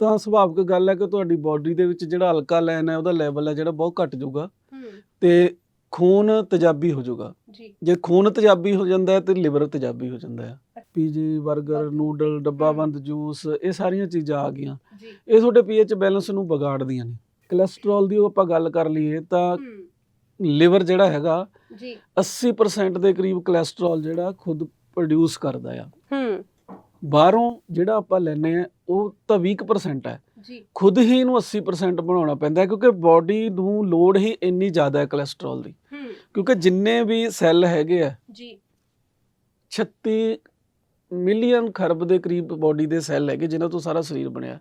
ਤਾਂ ਸੁਭਾਵਿਕ ਗੱਲ ਹੈ ਕਿ ਤੁਹਾਡੀ ਬਾਡੀ ਦੇ ਵਿੱਚ ਜਿਹੜਾ ਅਲਕਾਲਾਈਨ ਹੈ ਉਹਦਾ ਲੈਵਲ ਹੈ ਜਿਹੜਾ ਬਹੁਤ ਘਟ ਜਾਊਗਾ ਤੇ ਖੂਨ ਤੇਜ਼ਾਬੀ ਹੋ ਜਾਊਗਾ। ਜੀ। ਜੇ ਖੂਨ ਤੇਜ਼ਾਬੀ ਹੋ ਜਾਂਦਾ ਹੈ ਤੇ ਲਿਵਰ ਤੇਜ਼ਾਬੀ ਹੋ ਜਾਂਦਾ ਹੈ। ਪੀਜੀ 버ਗਰ ਨੂਡਲ ਡੱਬਾ ਬੰਦ ਜੂਸ ਇਹ ਸਾਰੀਆਂ ਚੀਜ਼ਾਂ ਆ ਗਈਆਂ। ਇਹ ਤੁਹਾਡੇ ਪੀਐਚ ਬੈਲੈਂਸ ਨੂੰ ਵਿਗਾੜਦੀਆਂ ਨੇ। ਕੋਲੇਸਟ੍ਰੋਲ ਦੀ ਉਹ ਆਪਾਂ ਗੱਲ ਕਰ ਲਈਏ ਤਾਂ ਲਿਵਰ ਜਿਹੜਾ ਹੈਗਾ ਜੀ। 80% ਦੇ ਕਰੀਬ ਕੋਲੇਸਟ੍ਰੋਲ ਜਿਹੜਾ ਖੁਦ ਪ੍ਰੋਡਿਊਸ ਕਰਦਾ ਆ। ਹੂੰ। ਬਾਹਰੋਂ ਜਿਹੜਾ ਆਪਾਂ ਲੈਨੇ ਆ ਉਹ ਤਾਂ 20% ਹੈ। ਜੀ। ਖੁਦ ਹੀ ਇਹਨੂੰ 80% ਬਣਾਉਣਾ ਪੈਂਦਾ ਕਿਉਂਕਿ ਬਾਡੀ ਨੂੰ ਲੋਡ ਹੀ ਇੰਨੀ ਜ਼ਿਆਦਾ ਹੈ ਕੋਲੇਸਟ੍ਰੋਲ ਦੀ। ਕਿਉਂਕਿ ਜਿੰਨੇ ਵੀ ਸੈੱਲ ਹੈਗੇ ਆ ਜੀ। 36 ਮਿਲੀਅਨ ਖਰਬ ਦੇ ਕਰੀਬ ਬਾਡੀ ਦੇ ਸੈੱਲ ਹੈਗੇ ਜਿਨ੍ਹਾਂ ਤੋਂ ਸਾਰਾ ਸਰੀਰ ਬਣਿਆ।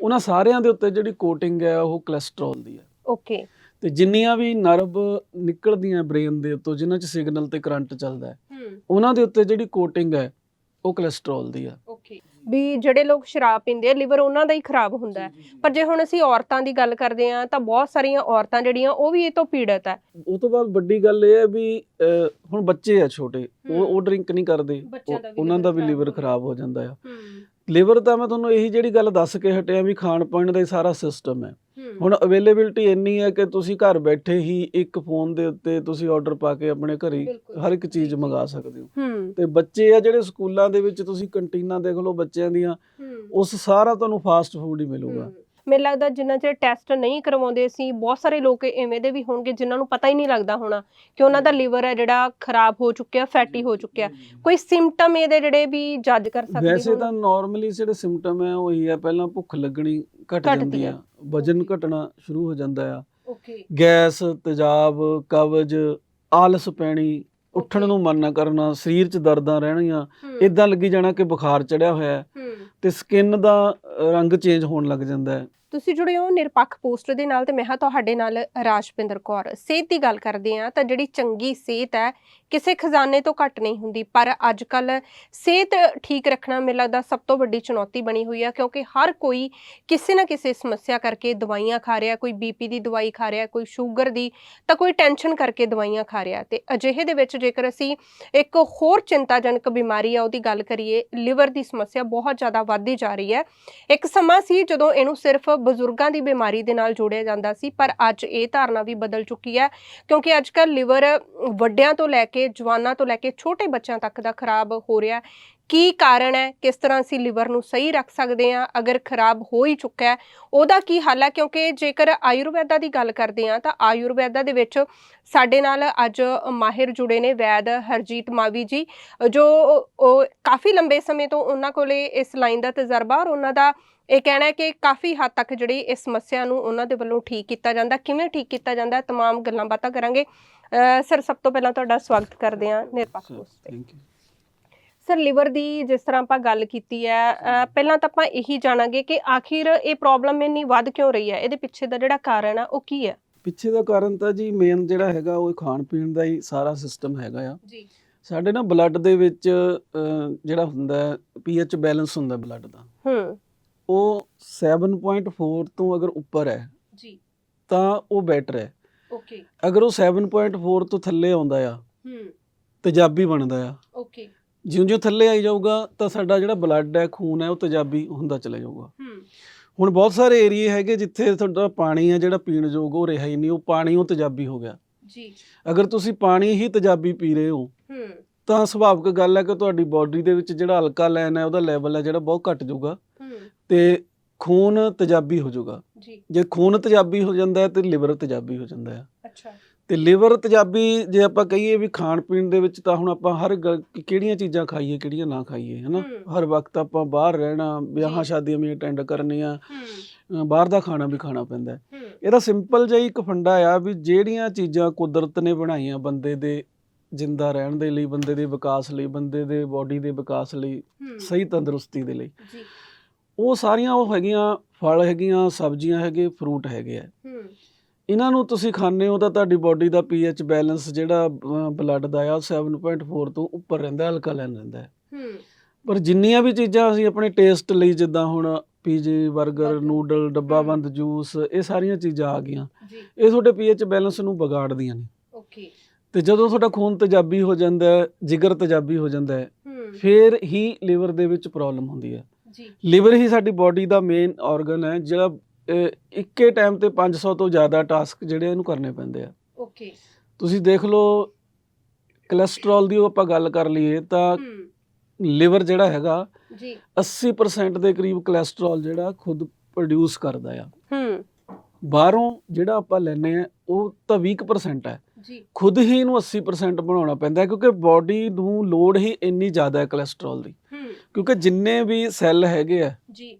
ਉਹਨਾਂ ਸਾਰਿਆਂ ਦੇ ਉੱਤੇ ਜਿਹੜੀ ਕੋਟਿੰਗ ਹੈ ਉਹ ਕੋਲੇਸਟ੍ਰੋਲ ਦੀ ਹੈ। ਓਕੇ ਤੇ ਜਿੰਨੀਆਂ ਵੀ ਨਰਵ ਨਿਕਲਦੀਆਂ ਬ੍ਰੇਨ ਦੇ ਉੱਤੋਂ ਜਿਨ੍ਹਾਂ 'ਚ ਸਿਗਨਲ ਤੇ ਕਰੰਟ ਚੱਲਦਾ ਹੂੰ ਉਹਨਾਂ ਦੇ ਉੱਤੇ ਜਿਹੜੀ ਕੋਟਿੰਗ ਹੈ ਉਹ ਕੋਲੇਸਟ੍ਰੋਲ ਦੀ ਆ। ਓਕੇ ਵੀ ਜਿਹੜੇ ਲੋਕ ਸ਼ਰਾਬ ਪੀਂਦੇ ਆ ਲਿਵਰ ਉਹਨਾਂ ਦਾ ਹੀ ਖਰਾਬ ਹੁੰਦਾ ਹੈ। ਪਰ ਜੇ ਹੁਣ ਅਸੀਂ ਔਰਤਾਂ ਦੀ ਗੱਲ ਕਰਦੇ ਆ ਤਾਂ ਬਹੁਤ ਸਾਰੀਆਂ ਔਰਤਾਂ ਜਿਹੜੀਆਂ ਉਹ ਵੀ ਇਹ ਤੋਂ ਪੀੜਤ ਹੈ। ਉਹ ਤੋਂ ਬਾਅਦ ਵੱਡੀ ਗੱਲ ਇਹ ਹੈ ਵੀ ਅਹ, ਹੁਣ ਬੱਚੇ ਆ ਛੋਟੇ ਉਹ ਹੂੰ। ਉਹ ਡਰਿੰਕ ਨਹੀਂ ਕਰਦੇ। ਬੱਚਿਆਂ ਉਹ- ਦਾ ਵੀ ਉਹਨਾਂ ਦਾ ਵੀ ਲਿਵਰ ਖਰਾਬ ਖਰਾਬ ਹੋ ਜਾਂਦਾ ਆ। ਹੂੰ। ਲਿਵਰ ਤਾਂ ਮੈਂ ਤੁਹਾਨੂੰ ਇਹੀ ਜਿਹੜੀ ਗੱਲ ਦੱਸ ਕੇ ਹਟਿਆ ਵੀ ਖਾਣ ਪਾਣ ਦਾ ਹੀ ਸਾਰਾ ਸਿਸਟਮ ਹੈ ਹੂੰ। ਹੁਣ ਅਵੇਲੇਬਿਲਟੀ ਇੰਨੀ ਹੈ ਕਿ ਤੁਸੀਂ ਘਰ ਬੈਠੇ ਹੀ ਇੱਕ ਫੋਨ ਦੇ ਉੱਤੇ ਤੁਸੀਂ ਆਰਡਰ ਪਾ ਕੇ ਆਪਣੇ ਘਰੇ। ਹਰ ਇੱਕ ਚੀਜ਼। ਮੰਗਾ ਸਕਦੇ ਹੋ। ਤੇ ਬੱਚੇ ਆ ਜਿਹੜੇ ਸਕੂਲਾਂ ਦੇ ਵਿੱਚ ਤੁਸੀਂ ਕੰਟੀਨਾਂ ਦੇਖ ਲਓ ਬੱਚਿਆਂ ਦੀਆਂ ਉਸ ਸਾਰਾ ਤੁਹਾਨੂੰ ਫਾਸਟ ਫੂਡ ਹੀ ਮਿਲੂਗਾ। ਮੈਨੂੰ ਲੱਗਦਾ ਜਿੰਨਾ ਚਿਰ ਟੈਸਟ ਨਹੀਂ ਕਰਵਾਉਂਦੇ ਸੀ ਬਹੁਤ ਸਾਰੇ ਲੋਕ ਐਵੇਂ ਦੇ ਵੀ ਹੋਣਗੇ ਜਿਨ੍ਹਾਂ ਨੂੰ ਪਤਾ ਹੀ ਨਹੀਂ ਲੱਗਦਾ ਹੋਣਾ ਕਿ ਉਹਨਾਂ ਦਾ ਲਿਵਰ ਹੈ ਜਿਹੜਾ ਖਰਾਬ ਹੋ ਚੁੱਕਿਆ ਫੈਟੀ ਹੋ ਚੁੱਕਿਆ ਕੋਈ ਸਿੰਪਟਮ ਇਹਦੇ ਜਿਹੜੇ ਵੀ ਜੱਜ ਕਰ ਸਕਦੇ ਵੈਸੇ ਹੋਣ? ਤਾਂ ਨਾਰਮਲੀ ਜਿਹੜੇ ਸਿੰਪਟਮ ਹੈ ਉਹ ਹੀ ਹੈ ਪਹਿਲਾਂ ਭੁੱਖ ਲੱਗਣੀ ਘਟ ਜਾਂਦੀ ਹੈ। ਆ ਵਜਨ. ਘਟਣਾ ਸ਼ੁਰੂ ਹੋ ਜਾਂਦਾ ਆ ਓਕੇ ਗੈਸ ਤੇਜ਼ਾਬ ਕਬਜ਼ ਆਲਸ ਪੈਣੀ ਉੱਠਣ. ਨੂੰ ਮਨ ਨਾ ਕਰਨਾ ਸਰੀਰ 'ਚ ਦਰਦਾਂ ਰਹਿਣੀਆਂ ਇਦਾਂ ਲੱਗੀ ਜਾਣਾ ਕਿ ਬੁਖਾਰ ਚੜਿਆ ਹੋਇਆ ਹੈ। ਤੇ ਸਕਿਨ ਦਾ ਰੰਗ ਚੇਂਜ ਹੋਣ ਲੱਗ ਜਾਂਦਾ ਹੈ। ਤੁਸੀਂ ਜੁੜੇ ਹੋ ਨਿਰਪੱਖ ਪੋਸਟ ਦੇ ਨਾਲ ਤੇ ਮੈਂ ਹਾਂ ਤੁਹਾਡੇ ਨਾਲ ਰਾਜਪਿੰਦਰ ਕੌਰ। ਸਿਹਤ ਦੀ ਗੱਲ ਕਰਦੇ ਆ ਤਾਂ ਜਿਹੜੀ ਚੰਗੀ ਸਿਹਤ ਹੈ ਕਿਸੇ ਖਜ਼ਾਨੇ ਤੋਂ ਘੱਟ ਨਹੀਂ ਹੁੰਦੀ, ਪਰ ਅੱਜ ਕੱਲ ਸਿਹਤ ਠੀਕ ਰੱਖਣਾ ਮੈਨੂੰ ਲੱਗਦਾ ਸਭ ਤੋਂ ਵੱਡੀ ਚੁਣੌਤੀ ਬਣੀ ਹੋਈ ਆ, ਕਿਉਂਕਿ ਹਰ ਕੋਈ ਕਿਸੇ ਨਾ ਕਿਸੇ ਸਮੱਸਿਆ ਕਰਕੇ ਦਵਾਈਆਂ ਖਾ ਰਿਹਾ, ਕੋਈ ਬੀਪੀ ਦੀ ਦਵਾਈ ਖਾ ਰਿਹਾ, ਕੋਈ ਸ਼ੂਗਰ ਦੀ, ਤਾਂ ਕੋਈ ਟੈਨਸ਼ਨ ਕਰਕੇ ਦਵਾਈਆਂ ਖਾ ਰਿਹਾ। ਤੇ ਅਜਿਹੇ ਦੇ ਵਿੱਚ ਜੇਕਰ ਅਸੀਂ ਇੱਕ ਹੋਰ ਚਿੰਤਾਜਨਕ ਬਿਮਾਰੀ ਆ, ਉਹਦੀ ਗੱਲ ਕਰੀਏ, ਲਿਵਰ ਦੀ ਸਮੱਸਿਆ ਬਹੁਤ ਜ਼ਿਆਦਾ ਵੱਧਦੀ ਜਾ ਰਹੀ ਹੈ। ਇੱਕ ਸਮਾਂ ਸੀ ਜਦੋਂ ਇਹਨੂੰ ਸਿਰਫ ਬਜ਼ੁਰਗਾਂ ਦੀ ਬਿਮਾਰੀ ਦੇ ਨਾਲ ਜੋੜਿਆ ਜਾਂਦਾ ਸੀ, ਪਰ ਅੱਜ ਇਹ ਧਾਰਨਾ ਵੀ ਬਦਲ ਚੁੱਕੀ ਹੈ, ਕਿਉਂਕਿ ਅੱਜ ਕੱਲ ਲਿਵਰ ਵੱਡਿਆਂ ਤੋਂ ਲੈ ਕੇ ਜਵਾਨਾਂ ਤੋਂ ਲੈ ਕੇ ਛੋਟੇ ਬੱਚਿਆਂ ਤੱਕ ਦਾ ਖਰਾਬ ਹੋ ਰਿਹਾ ਕੀ ਕਾਰਨ ਹੈ ਕਿਸ ਤਰ੍ਹਾਂ ਅਸੀਂ ਲਿਵਰ ਨੂੰ ਸਹੀ ਰੱਖ ਸਕਦੇ ਹਾਂ ਅਗਰ ਖਰਾਬ ਹੋ ਹੀ ਚੁੱਕਾ ਹੈ ਉਹਦਾ ਕੀ ਹੱਲ ਹੈ ਕਿਉਂਕਿ ਜੇਕਰ ਆਯੁਰਵੈਦਾ ਦੀ ਗੱਲ ਕਰਦੇ ਹਾਂ ਤਾਂ ਆਯੁਰਵੈਦਾ ਦੇ ਵਿੱਚ ਸਾਡੇ ਨਾਲ ਅੱਜ ਮਾਹਿਰ ਜੁੜੇ ਨੇ ਵੈਦ ਹਰਜੀਤ ਮਾਵੀ ਜੀ ਜੋ ਉਹ ਕਾਫੀ ਲੰਬੇ ਸਮੇਂ ਤੋਂ ਉਹਨਾਂ ਕੋਲੇ ਇਸ ਲਾਈਨ ਦਾ ਤਜਰਬਾ ਔਰ ਉਹਨਾਂ ਦਾ ਇਹ ਕਹਿਣਾ ਹੈ ਕਿ ਕਾਫੀ ਹੱਦ ਤੱਕ ਜਿਹੜੀ ਇਸ ਸਮੱਸਿਆ ਨੂੰ ਉਹਨਾਂ ਦੇ ਵੱਲੋਂ ਠੀਕ ਕੀਤਾ ਜਾਂਦਾ ਕਿਵੇਂ ਠੀਕ ਕੀਤਾ ਜਾਂਦਾ तमाम ਗੱਲਾਂ ਬਾਤਾਂ ਕਰਾਂਗੇ ਅਹ ਸਰ ਸਭ ਤੋਂ ਪਹਿਲਾਂ ਤੁਹਾਡਾ ਸਵਾਗਤ ਕਰਦੇ ਹਾਂ ਨਿਰਪੱਖ ਪੋਸਟ ਤੇ ਥੈਂਕ ਯੂ ਸਰ ਲਿਵਰ ਦੀ ਜਿਸ ਤਰ੍ਹਾਂ ਆਪਾਂ ਗੱਲ ਕੀਤੀ ਹੈ ਪਹਿਲਾਂ ਤਾਂ ਆਪਾਂ ਇਹੀ ਜਾਣਾਂਗੇ ਕਿ ਆਖਿਰ ਇਹ ਪ੍ਰੋਬਲਮ ਇੰਨੀ ਵੱਧ ਕਿਉਂ ਰਹੀ ਹੈ? ਇਹਦੇ ਪਿੱਛੇ ਦਾ ਜਿਹੜਾ ਕਾਰਨ ਆ ਉਹ ਕੀ ਹੈ? ਪਿੱਛੇ ਦਾ ਕਾਰਨ ਤਾਂ ਜੀ ਮੇਨ ਜਿਹੜਾ ਹੈਗਾ ਉਹ ਖਾਣ ਪੀਣ ਦਾ ਹੀ ਸਾਰਾ ਸਿਸਟਮ ਹੈਗਾ ਆ। ਜੀ। ਸਾਡੇ ਨਾ ਬਲੱਡ ਦੇ ਵਿੱਚ ਜਿਹੜਾ ਹੁੰਦਾ ਹੈ ਪੀਐਚ ਬੈਲੈਂਸ ਹੁੰਦਾ ਬਲੱਡ ਦਾ। ਹੂੰ। ਉਹ 7.4 ਤੋਂ ਅਗਰ ਉੱਪਰ ਹੈ ਜੀ। ਤਾਂ ਉਹ ਬੈਟਰ ਹੈ। ਓਕੇ ਅਗਰ ਉਹ 7.4 ਤੋਂ ਥੱਲੇ ਆਉਂਦਾ ਆ ਹੂੰ। ਤੇਜ਼ਾਬੀ ਬਣਦਾ ਆ। ਜਿਉਂ-ਜਿਉਂ ਥੱਲੇ ਆਈ ਜਾਊਗਾ ਤਾਂ ਸਾਡਾ ਜਿਹੜਾ ਬਲੱਡ ਹੈ ਖੂਨ ਹੈ ਉਹ ਤੇਜ਼ਾਬੀ ਹੁੰਦਾ ਚਲਾ ਜਾਊਗਾ। ਹੂੰ। ਹੁਣ ਬਹੁਤ ਸਾਰੇ ਏਰੀਏ ਹੈਗੇ ਜਿੱਥੇ ਤੁਹਾਡਾ ਪਾਣੀ ਹੈ ਜਿਹੜਾ ਪੀਣ ਯੋਗ ਉਹ ਰਿਹਾ ਹੀ ਨਹੀਂ ਉਹ ਪਾਣੀ ਉਹ ਤੇਜ਼ਾਬੀ ਹੋ ਗਿਆ। ਜੀ। ਅਗਰ ਤੁਸੀਂ ਪਾਣੀ ਹੀ ਤੇਜ਼ਾਬੀ ਪੀ ਰਹੇ ਹੋ ਹੂੰ। ਤਾਂ ਸੁਭਾਵਿਕ ਗੱਲ ਹੈ ਕਿ ਤੁਹਾਡੀ ਬਾਡੀ ਦੇ ਵਿੱਚ ਜਿਹੜਾ ਅਲਕਾਲਾਈਨ ਹੈ ਉਹਦਾ ਲੈਵਲ ਹੈ ਜਿਹੜਾ ਬਹੁਤ ਘਟ ਜਾਊਗਾ। ਹੂੰ। ਤੇ ਖੂਨ ਤੇਜ਼ਾਬੀ ਹੋ ਜਾਊਗਾ। ਜੀ। ਜੇ ਖੂਨ ਤੇਜ਼ਾਬੀ ਹੋ ਜਾਂਦਾ ਹੈ ਤੇ ਲਿਵਰ ਤੇਜ਼ਾਬੀ ਹੋ ਜਾਂਦਾ ਹੈ। ਅੱਛਾ। ਤੇ ਲਿਵਰ ਤੇਜ਼ਾਬੀ ਜੇ ਆਪਾਂ ਕਹੀਏ ਵੀ ਖਾਣ ਪੀਣ ਦੇ ਵਿੱਚ ਤਾਂ ਹੁਣ ਆਪਾਂ ਹਰ ਗ- ਕਿ ਕਿਹੜੀਆਂ ਚੀਜ਼ਾਂ ਖਾਈਏ ਕਿਹੜੀਆਂ ਨਾ ਖਾਈਏ ਹਨਾ? ਹੂੰ। ਹਰ ਵਕਤ ਆਪਾਂ ਬਾਹਰ ਰਹਿਣਾ ਵਿਆਹਾਂ। ਸ਼ਾਦੀਆਂ ਵੀ ਅਟੈਂਡ ਕਰਨੀਆਂ ਹੂੰ। ਅ, ਬਾਹਰ ਦਾ ਖਾਣਾ ਵੀ ਖਾਣਾ ਪੈਂਦਾ ਹੈ। ਹੂੰ। ਇਹਦਾ ਸਿੰਪਲ ਜਿਹਾ ਹੀ ਇੱਕ ਫੰਡਾ ਆ ਵੀ ਜਿਹੜੀਆਂ ਚੀਜ਼ਾਂ ਕੁਦਰਤ ਨੇ ਬਣਾਈਆਂ ਬੰਦੇ ਦੇ ਜਿੰਦਾ ਰਹਿਣ ਦੇ ਲਈ ਬੰਦੇ ਦੇ ਵਿਕਾਸ ਲਈ ਬੰਦੇ ਦੇ ਬਾਡੀ ਦੇ ਵਿਕਾਸ ਲਈ ਹੂੰ। ਸਹੀ ਤੰਦਰੁਸਤੀ ਦੇ ਲਈ। ਜੀ। ਉਹ ਸਾਰੀਆਂ ਉਹ ਹੈਗੀਆਂ ਫਲ ਹੈਗੀਆਂ ਸਬਜ਼ੀਆਂ ਹੈਗੇ ਫਰੂਟ ਹੈਗੇ ਆ। ਹੂੰ। ਇਹਨਾਂ ਨੂੰ ਤੁਸੀਂ ਖਾਂਦੇ ਹੋ ਤਾਂ ਤੁਹਾਡੀ ਬਾਡੀ ਦਾ ਪੀਐਚ ਬੈਲੈਂਸ ਜਿਹੜਾ ਬਲੱਡ ਦਾ ਆ ਉਹ 7.4 ਤੋਂ ਉੱਪਰ ਰਹਿੰਦਾ ਅਲਕਾਲਾਈਨ ਰਹਿੰਦਾ ਹੈ। ਹੂੰ। ਪਰ ਜਿੰਨੀਆਂ ਵੀ ਚੀਜ਼ਾਂ ਅਸੀਂ ਆਪਣੇ ਟੇਸਟ ਲਈ ਜਿੱਦਾਂ ਹੁਣ ਪੀਜੇ 버ਗਰ ਨੂਡਲ ਡੱਬਾ। ਬੰਦ ਜੂਸ ਇਹ ਸਾਰੀਆਂ ਚੀਜ਼ਾਂ ਆ ਗਈਆਂ। ਇਹ ਤੁਹਾਡੇ ਪੀਐਚ ਬੈਲੈਂਸ ਨੂੰ ਵਿਗਾੜਦੀਆਂ ਨੇ। ਓਕੇ ਤੇ ਜਦੋਂ ਤੁਹਾਡਾ ਖੂਨ ਤੇਜ਼ਾਬੀ ਹੋ ਜਾਂਦਾ ਹੈ ਜਿਗਰ ਤੇਜ਼ਾਬੀ ਹੋ ਜਾਂਦਾ ਹੈ ਫਿਰ ਹੀ ਲਿਵਰ ਦੇ ਵਿੱਚ ਪ੍ਰੋਬਲਮ ਹੁੰਦੀ ਹੈ। ਜੀ। ਲਿਵਰ ਹੀ ਸਾਡੀ ਬਾਡੀ ਦਾ ਮੇਨ ਆਰਗਨ ਹੈ ਜਿਹੜਾ ਇੱਕੇ ਟਾਈਮ ਤੇ 500 ਤੋਂ ਜ਼ਿਆਦਾ ਟਾਸਕ ਜਿਹੜੇ ਇਹਨੂੰ ਕਰਨੇ ਪੈਂਦੇ ਆ। ਓਕੇ ਤੁਸੀਂ ਦੇਖ ਲਓ ਕੋਲੇਸਟ੍ਰੋਲ ਦੀ ਉਹ ਆਪਾਂ ਗੱਲ ਕਰ ਲਈਏ ਤਾਂ ਲਿਵਰ ਜਿਹੜਾ ਹੈਗਾ ਜੀ। 80% ਦੇ ਕਰੀਬ ਕੋਲੇਸਟ੍ਰੋਲ ਜਿਹੜਾ ਖੁਦ ਪ੍ਰੋਡਿਊਸ ਕਰਦਾ ਆ। ਹੂੰ। ਬਾਹਰੋਂ ਜਿਹੜਾ ਆਪਾਂ ਲੈਨੇ ਆ ਉਹ ਤਾਂ 20% ਹੈ ਜੀ। ਖੁਦ ਹੀ ਇਹਨੂੰ 80% ਬਣਾਉਣਾ ਪੈਂਦਾ ਕਿਉਂਕਿ ਬਾਡੀ ਨੂੰ ਲੋਡ ਹੀ ਇੰਨੀ ਜ਼ਿਆਦਾ ਹੈ ਕੋਲੇਸਟ੍ਰੋਲ ਦੀ। ਹੂੰ। ਕਿਉਂਕਿ ਜਿੰਨੇ ਵੀ ਸੈੱਲ ਹੈਗੇ ਆ ਜੀ।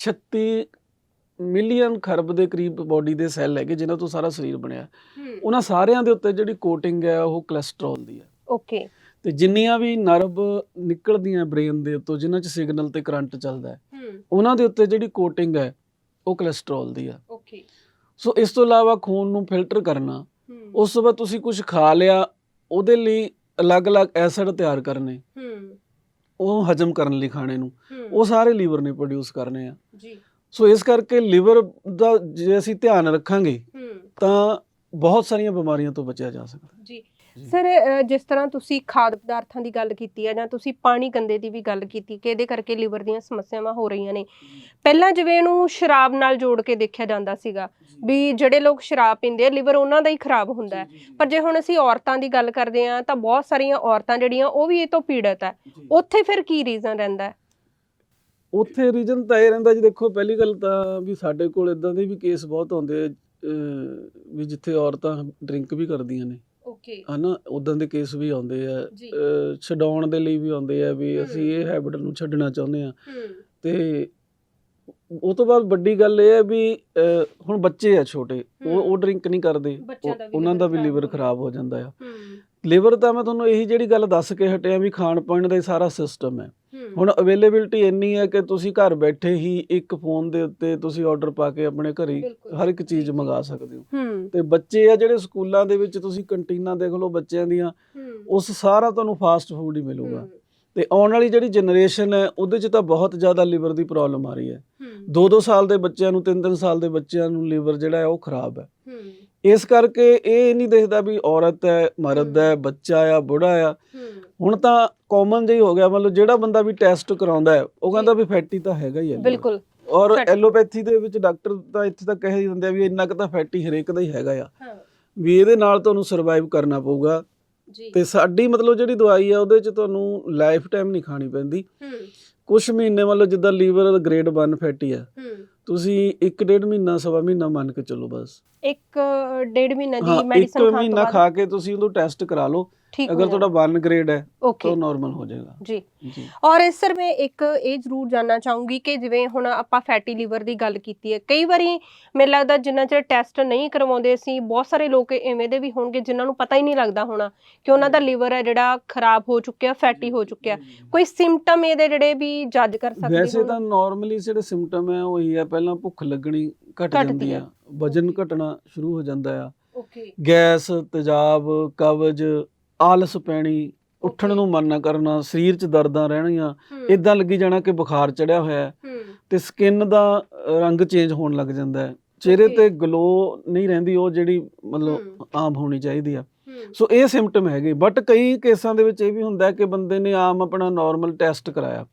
36 ਮਿਲੀਅਨ ਖਰਬ ਦੇ ਕਰੀਬ ਬਾਡੀ ਦੇ ਸੈੱਲ ਹੈਗੇ ਜਿਨ੍ਹਾਂ ਤੋਂ ਸਾਰਾ ਸਰੀਰ ਬਣਿਆ। ਉਹਨਾਂ ਸਾਰਿਆਂ ਦੇ ਉੱਤੇ ਜਿਹੜੀ ਕੋਟਿੰਗ ਹੈ ਉਹ ਕੋਲੇਸਟ੍ਰੋਲ ਦੀ ਹੈ। ਓਕੇ ਤੇ ਜਿੰਨੀਆਂ ਵੀ ਨਰਵ ਨਿਕਲਦੀਆਂ ਬ੍ਰੇਨ ਦੇ ਉੱਤੋਂ ਜਿਨ੍ਹਾਂ 'ਚ ਸਿਗਨਲ ਤੇ ਕਰੰਟ ਚੱਲਦਾ ਹੈ ਉਹਨਾਂ ਦੇ ਉੱਤੇ ਜਿਹੜੀ ਕੋਟਿੰਗ ਹੈ ਉਹ ਕੋਲੇਸਟ੍ਰੋਲ ਦੀ ਆ ਓਕੇ ਸੋ ਇਸ ਤੋਂ ਇਲਾਵਾ ਖੂਨ ਨੂੰ ਫਿਲਟਰ ਕਰਨਾ ਉਸ ਤੋਂ ਬਾਅਦ ਤੁਸੀਂ ਕੁਝ ਖਾ ਲਿਆ ਉਹਦੇ ਲਈ ਅਲੱਗ-ਅਲੱਗ ਐਸਿਡ ਤਿਆਰ ਕਰਨੇ। ਹੂੰ। ਉਹ ਹਜਮ ਕਰਨ ਲਈ ਖਾਣੇ ਨੂੰ। ਉਹ ਸਾਰੇ ਲੀਵਰ ਨੇ ਪ੍ਰੋਡਿਊਸ ਕਰਨੇ ਆ। ਜੀ। ਸੋ ਇਸ ਕਰਕੇ ਲਿਵਰ ਦਾ ਜੇ ਅਸੀਂ ਧਿਆਨ ਰੱਖਾਂਗੇ ਤਾਂ ਬਹੁਤ ਸਾਰੀਆਂ ਬਿਮਾਰੀਆਂ ਤੋਂ ਬਚਿਆ ਜਾ ਸਕਦਾ। ਜੀ। ਜੀ। ਸਰ ਜਿਸ ਤਰ੍ਹਾਂ ਤੁਸੀਂ ਖਾਦ ਪਦਾਰਥਾਂ ਦੀ ਗੱਲ ਕੀਤੀ ਹੈ ਜਾਂ ਤੁਸੀਂ ਪਾਣੀ ਗੰਦੇ ਦੀ ਵੀ ਗੱਲ ਕੀਤੀ ਕਿ ਇਹਦੇ ਕਰਕੇ ਲਿਵਰ ਦੀਆਂ ਸਮੱਸਿਆਵਾਂ ਹੋ ਰਹੀਆਂ ਨੇ। ਪਹਿਲਾਂ ਜਿਵੇਂ ਇਹਨੂੰ ਸ਼ਰਾਬ ਨਾਲ ਜੋੜ ਕੇ ਦੇਖਿਆ ਜਾਂਦਾ ਸੀਗਾ ਵੀ ਜਿਹੜੇ ਲੋਕ ਸ਼ਰਾਬ ਪੀਂਦੇ ਆ ਲਿਵਰ ਉਹਨਾਂ ਦਾ ਹੀ ਖਰਾਬ ਹੁੰਦਾ ਹੈ। ਪਰ ਜੇ ਹੁਣ ਅਸੀਂ ਔਰਤਾਂ ਦੀ ਗੱਲ ਕਰਦੇ ਆ ਤਾਂ ਬਹੁਤ ਸਾਰੀਆਂ ਔਰਤਾਂ ਜਿਹੜੀਆਂ ਉਹ ਵੀ ਇਹ ਤੋਂ ਪੀੜਤ ਹੈ। ਉੱਥੇ ਫਿਰ ਕੀ ਰੀਜ਼ਨ ਰਹਿੰਦਾ ਹੈ? ਉੱਥੇ ਰੀਜਨ ਤਾਂ ਇਹ ਰਹਿੰਦਾ ਜੀ ਦੇਖੋ ਪਹਿਲੀ ਗੱਲ ਤਾਂ ਵੀ ਸਾਡੇ ਕੋਲ ਇਦਾਂ ਦੇ ਵੀ ਕੇਸ ਬਹੁਤ ਆਉਂਦੇ ਵੀ ਜਿੱਥੇ ਔਰਤਾਂ ਡਰਿੰਕ ਵੀ ਕਰਦੀਆਂ ਨੇ। ਓਕੇ ਹਨਾ ਉਦਾਂ ਦੇ ਕੇਸ ਵੀ ਆਉਂਦੇ ਆ। ਛਡਾਉਣ ਦੇ ਲਈ ਵੀ ਆਉਂਦੇ ਆ ਵੀ। ਅਸੀਂ ਇਹ ਹੈਬਿਟ ਨੂੰ ਛੱਡਣਾ ਚਾਹੁੰਦੇ ਆ। ਤੇ ਉਹ ਤੋਂ ਬਾਅਦ ਵੱਡੀ ਗੱਲ ਇਹ ਹੈ ਵੀ ਹੁਣ ਬੱਚੇ ਆ ਛੋਟੇ ਉਹ। ਉਹ ਡਰਿੰਕ ਨਹੀਂ ਕਰਦੇ। ਉਹਨਾਂ ਦਾ ਵੀ ਲੀਵਰ ਖਰਾਬ ਹੋ ਜਾਂਦਾ ਆ। ਲਿਵਰ ਤਾਂ ਮੈਂ ਤੁਹਾਨੂੰ ਇਹੀ ਜਿਹੜੀ ਗੱਲ ਦੱਸ ਕੇ ਹਟਿਆ ਵੀ ਖਾਣ ਪਾਣ ਦਾ ਹੀ ਸਾਰਾ ਸਿਸਟਮ ਹੂੰ। ਹੁਣ ਅਵੇਲੇਬਿਲਟੀ ਇੰਨੀ ਹੈ ਕਿ ਤੁਸੀਂ ਘਰ ਬੈਠੇ ਹੀ ਇੱਕ ਫੋਨ ਦੇ ਉੱਤੇ ਤੁਸੀਂ ਆਰਡਰ ਪਾ ਕੇ ਆਪਣੇ ਘਰੇ। ਹਰ ਇੱਕ ਚੀਜ਼। ਮੰਗਾ ਸਕਦੇ ਹੋ। ਤੇ ਬੱਚੇ ਆ ਜਿਹੜੇ ਸਕੂਲਾਂ ਦੇ ਵਿੱਚ ਤੁਸੀਂ ਕੰਟੀਨਾਂ ਦੇਖ ਲਓ ਬੱਚਿਆਂ ਦੀਆਂ ਉਸ ਸਾਰਾ ਤੁਹਾਨੂੰ ਫਾਸਟ ਫੂਡ ਹੀ ਮਿਲੂਗਾ। ਤੇ ਆਉਣ ਵਾਲੀ ਜਿਹੜੀ ਜਨਰੇਸ਼ਨ ਹੈ ਉਹਦੇ 'ਚ ਤਾਂ ਬਹੁਤ ਜ਼ਿਆਦਾ ਲਿਵਰ ਦੀ ਪ੍ਰੋਬਲਮ ਆ ਰਹੀ ਹੈ। ਹੂੰ। 2-2 ਸਾਲ ਦੇ ਬੱਚਿਆਂ ਨੂੰ 3-3 ਸਾਲ ਦੇ ਬੱਚਿਆਂ ਨੂੰ ਲਿਵਰ ਜਿਹੜਾ ਹੈ ਉਹ ਖਰਾਬ ਹੂੰ। ਇਸ ਕਰਕੇ ਇਹ ਨਹੀਂ ਦੇਖਦਾ ਵੀ ਔਰਤ ਹੈ ਮਰਦ ਹੈ ਬੱਚਾ ਆ ਬੁੜਾ ਆ। ਹੁਣ ਤਾਂ ਕਾਮਨ ਜਿਹਾ ਹੀ ਗਿਆ ਮਤਲਬ ਜਿਹੜਾ ਬੰਦਾ ਵੀ ਟੈਸਟ ਕਰਾਉਂਦਾ ਹੈ ਉਹ ਕਹਿੰਦਾ ਵੀ ਫੈਟੀ ਤਾਂ ਹੈਗਾ ਹੀ ਹੈ। ਬਿਲਕੁਲ। ਔਰ। ਐਲੋਪੈਥੀ ਦੇ ਵਿੱਚ ਡਾਕਟਰ ਤਾਂ ਇੱਥੇ ਤੱਕ ਕਹਿ ਦਿੰਦੇ ਆ ਵੀ ਇੰਨਾ ਕੁ ਤਾਂ ਫੈਟੀ ਹਰੇਕ ਦਾ ਹੀ ਹੈਗਾ ਆ। ਵੀ ਇਹਦੇ ਨਾਲ ਤੁਹਾਨੂੰ ਸਰਵਾਈਵ ਕਰਨਾ ਪਊਗਾ। ਜੀ। ਤੇ ਸਾਡੀ ਮਤਲਬ ਜਿਹੜੀ ਦਵਾਈ ਆ ਉਹਦੇ 'ਚ ਤੁਹਾਨੂੰ ਲਾਈਫ ਟਾਈਮ ਨਹੀਂ ਖਾਣੀ ਪੈਂਦੀ। ਹੂੰ। ਕੁਝ ਮਹੀਨੇ ਮਤਲਬ ਜਿੱਦਾਂ ਲੀਵਰ ਗ੍ਰੇਡ 1 ਫੈਟੀ ਆ। ਹੂੰ। ਤੁਸੀਂ ਇੱਕ ਡੇਢ ਮਹੀਨਾ ਸਵਾ ਮਹੀਨਾ ਮੰਨ ਕੇ ਚੱਲੋ ਬਸ। ਇੱਕ ਡੇਢ ਮਹੀਨਾ ਹਾਂ ਦੀ ਇੱਕ ਮੈਡੀਸਨ ਖਾਣ ਤੋਂ ਮਹੀਨਾ ਬਾਅਦ। ਖਾ ਕੇ ਤੁਸੀਂ ਉਹਨੂੰ ਟੈਸਟ ਕਰਾ ਲਓ। ਠੀਕ ਅਗਰ ਤੁਹਾਡਾ 1 ਗ੍ਰੇਡ ਹੈ ਤਾਂ ਓਕੇ ਉਹ ਨਾਰਮਲ ਹੋ ਜਾਏਗਾ। ਜੀ। ਜੀ। ਔਰ ਇਸ ਸਰ ਮੈਂ ਇੱਕ ਇਹ ਜ਼ਰੂਰ ਜਾਨਣਾ ਚਾਹੂੰਗੀ ਕਿ ਜਿਵੇਂ ਹੁਣ ਆਪਾਂ ਫੈਟੀ ਲੀਵਰ ਦੀ ਗੱਲ ਕੀਤੀ ਹੈ ਕਈ ਵਾਰੀ ਮੈਨੂੰ ਲੱਗਦਾ ਜਿੰਨਾ ਚਿਰ ਟੈਸਟ ਨਹੀਂ ਕਰਵਾਉਂਦੇ ਅਸੀਂ ਬਹੁਤ ਸਾਰੇ ਲੋਕ ਐਵੇਂ ਦੇ ਵੀ ਹੋਣਗੇ ਜਿਨ੍ਹਾਂ ਨੂੰ ਪਤਾ ਹੀ ਨਹੀਂ ਲੱਗਦਾ ਹੋਣਾ ਕਿ ਉਹਨਾਂ ਦਾ ਲੀਵਰ ਹੈ ਜਿਹੜਾ ਖਰਾਬ ਹੋ ਚੁੱਕਿਆ ਫੈਟੀ ਹੋ ਚੁੱਕਿਆ। ਕੋਈ ਸਿੰਪਟਮ ਇਹਦੇ ਜਿਹੜੇ ਵੀ ਜੱਜ ਕਰ ਸਕਦੇ ਵੈਸੇ? ਤਾਂ ਨਾਰਮਲੀ ਜਿਹੜੇ ਸਿੰਪਟਮ ਹੈ ਉਹ ਹੀ ਹੈ ਪਹਿਲਾਂ ਭੁੱਖ ਲੱਗਣੀ ਘਟ ਜਾਂਦੀ। ਆ ਵਜਨ. ਘਟਣਾ ਸ਼ੁਰੂ ਹੋ ਜਾਂਦਾ ਆ ਓਕੇ ਗੈਸ ਤੇਜ਼ਾਬ ਕਬਜ਼ ਆਲਸ ਪੈਣੀ ਉੱਠਣ. ਨੂੰ ਮਨ ਨਾ ਕਰਨਾ ਸਰੀਰ 'ਚ ਦਰਦਾਂ ਰਹਿਣੀਆਂ ਇਦਾਂ ਲੱਗੀ ਜਾਣਾ ਕਿ ਬੁਖਾਰ ਚੜਿਆ ਹੋਇਆ ਤੇ ਸਕਿਨ ਦਾ ਰੰਗ ਚੇਂਜ ਹੋਣ ਲੱਗ ਜਾਂਦਾ ਹੈ ਚਿਹਰੇ. ਤੇ ਗਲੋ ਨਹੀਂ ਰਹਿੰਦੀ ਉਹ ਜਿਹੜੀ ਮਤਲਬ। ਆਮ ਹੋਣੀ ਚਾਹੀਦੀ ਆ ਸੋ ਇਹ ਸਿੰਪਟਮ ਹੈਗੇ ਬਟ ਕਈ ਕੇਸਾਂ ਦੇ ਵਿੱਚ ਇਹ ਵੀ ਹੁੰਦਾ ਕਿ ਬੰਦੇ ਨੇ ਆਮ ਆਪਣਾ ਨਾਰਮਲ ਟੈਸਟ ਕਰਾਇਆ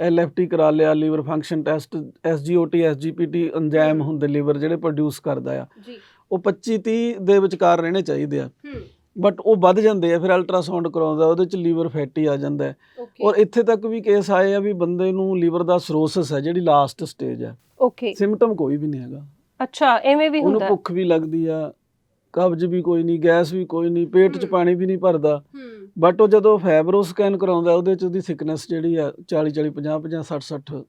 ਐਲਐਫਟੀ ਕਰਾ ਲਿਆ liver function test SGOT SGPT enzyme. ਹੁੰਦੇ ਲੀਵਰ ਜਿਹੜੇ ਪ੍ਰੋਡਿਊਸ ਕਰਦਾ ਆ। ਜੀ। ਉਹ 25 30 ਦੇ ਵਿਚਕਾਰ ਰਹਿਣੇ ਚਾਹੀਦੇ ਆ। ਬਟ ਉਹ ਵੱਧ ਜਾਂਦੇ ਆ ਫਿਰ ਅਲਟਰਾਸਾਊਂਡ ਕਰਾਉਂਦਾ ਉਹਦੇ ਚ ਲੀਵਰ ਫੈਟੀ ਆ ਜਾਂਦਾ ਔਰ ਇੱਥੇ ਤੱਕ ਵੀ ਕੇਸ ਆਏ ਆ ਵੀ ਬੰਦੇ ਨੂੰ ਲੀਵਰ ਦਾ ਸਰੋਸਿਸ ਹੈ ਜਿਹੜੀ ਲਾਸਟ ਸਟੇਜ ਹੈ। ਓਕੇ ਸਿੰਪਟਮ ਕੋਈ ਵੀ ਨਹੀਂ ਹੈਗਾ। ਅੱਛਾ ਐਵੇਂ ਵੀ ਉਹਨੂੰ ਹੁੰਦਾ ਹੈ? ਭੁੱਖ ਵੀ ਲੱਗਦੀ ਆ ਕਬਜ਼ ਵੀ ਕੋਈ ਨਹੀਂ ਗੈਸ ਵੀ ਕੋਈ ਨਹੀਂ ਪੇਟ 'ਚ। ਪਾਣੀ ਵੀ ਨਹੀਂ ਭਰਦਾ ਬਟ ਉਹ ਜਦੋਂ ਫੈਬਰੋ ਸਕੈਨ ਕਰਾਉਂਦਾ ਉਹਦੇ 'ਚ ਉਹਦੀ ਥਿਕਨੈਸ ਜਿਹੜੀ ਆ 40 40 50 50 60 60